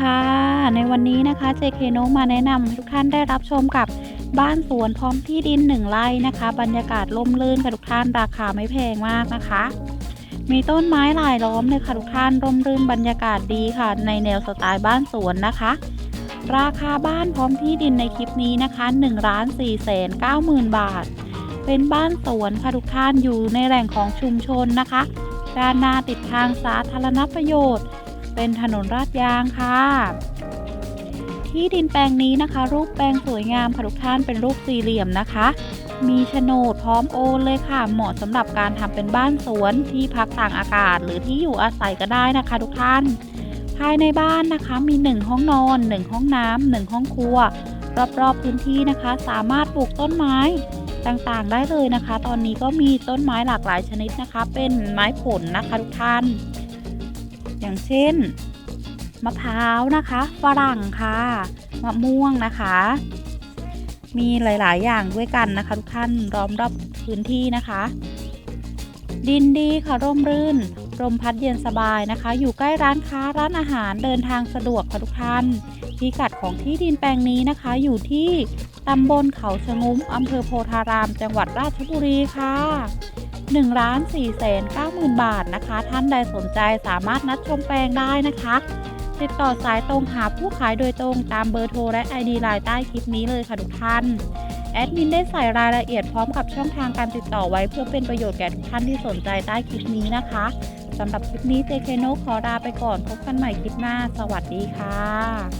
ค่ะ ในวันนี้นะคะ JK โนมาแนะนำให้ทุกท่านได้รับชมกับบ้านสวนพร้อมที่ดินหนึ่งไร่นะคะ บรรยากาศร่มรื่นค่ะทุกท่านราคาไม่แพงมากนะคะ มีต้นไม้หลายล้อมเลยค่ะทุกท่านร่มรื่นบรรยากาศดีค่ะ ในแนวสไตล์บ้านสวนนะคะ ราคาบ้านพร้อมที่ดินในคลิปนี้นะคะ1ล้าน4แสน9หมื่นบาท เป็นบ้านสวนค่ะทุกท่านอยู่ในแหล่งของชุมชนนะคะด้านหน้าติดทางสาธารณประโยชน์ เป็นถนนลาดยางค่ะ ที่ดินแปลงนี้นะคะ รูปแปลงสวยงามค่ะทุกท่านเป็นรูปสี่เหลี่ยมนะคะ มีโฉนดพร้อมโอนเลยค่ะ เหมาะสำหรับการทำเป็นบ้านสวนที่พักต่างอากาศ หรือที่อยู่อาศัยก็ได้นะคะ ทุกท่าน ภายในบ้านนะคะมี 1 ห้องนอน 1 ห้องน้ำหนึ่งห้องครัว รอบๆพื้นที่นะคะ สามารถปลูกต้นไม้ต่างๆได้เลยนะคะ ตอนนี้ก็มีต้นไม้หลากหลายชนิดนะคะ เป็นไม้ผลนะคะทุกท่าน อย่างเช่น มะพร้าวนะคะ ฝรั่งค่ะ มะม่วงนะคะ มีหลาย ๆ อย่างด้วยกันนะคะ ทุกท่านล้อมรอบพื้นที่นะคะ ดินดีค่ะร่มรื่นลมพัดเย็นสบายนะคะ อยู่ใกล้ร้านค้าร้านอาหารเดินทางสะดวกค่ะทุกท่านพิกัดของที่ดินแปลงนี้นะคะ อยู่ที่ตำบลเขาชะงุ้มอำเภอโพธาราม จังหวัดราชบุรีค่ะ 1ล้าน4แสน9หมื่นบาทนะคะ ท่านใดสนใจสามารถนัดชมแปลงได้นะคะ ติดต่อสายตรงหาผู้ขายโดยตรงตามเบอร์โทรและ ID ไลน์ใต้คลิปนี้เลยค่ะทุกท่านแอดมินได้ใส่รายละเอียดพร้อมกับช่องทางการติดต่อไว้เพื่อเป็นประโยชน์แก่ทุกท่านที่สนใจใต้คลิปนี้นะคะสำหรับคลิปนี้ JK โนขอลาไปก่อนพบกันใหม่คลิปหน้า สวัสดีค่ะ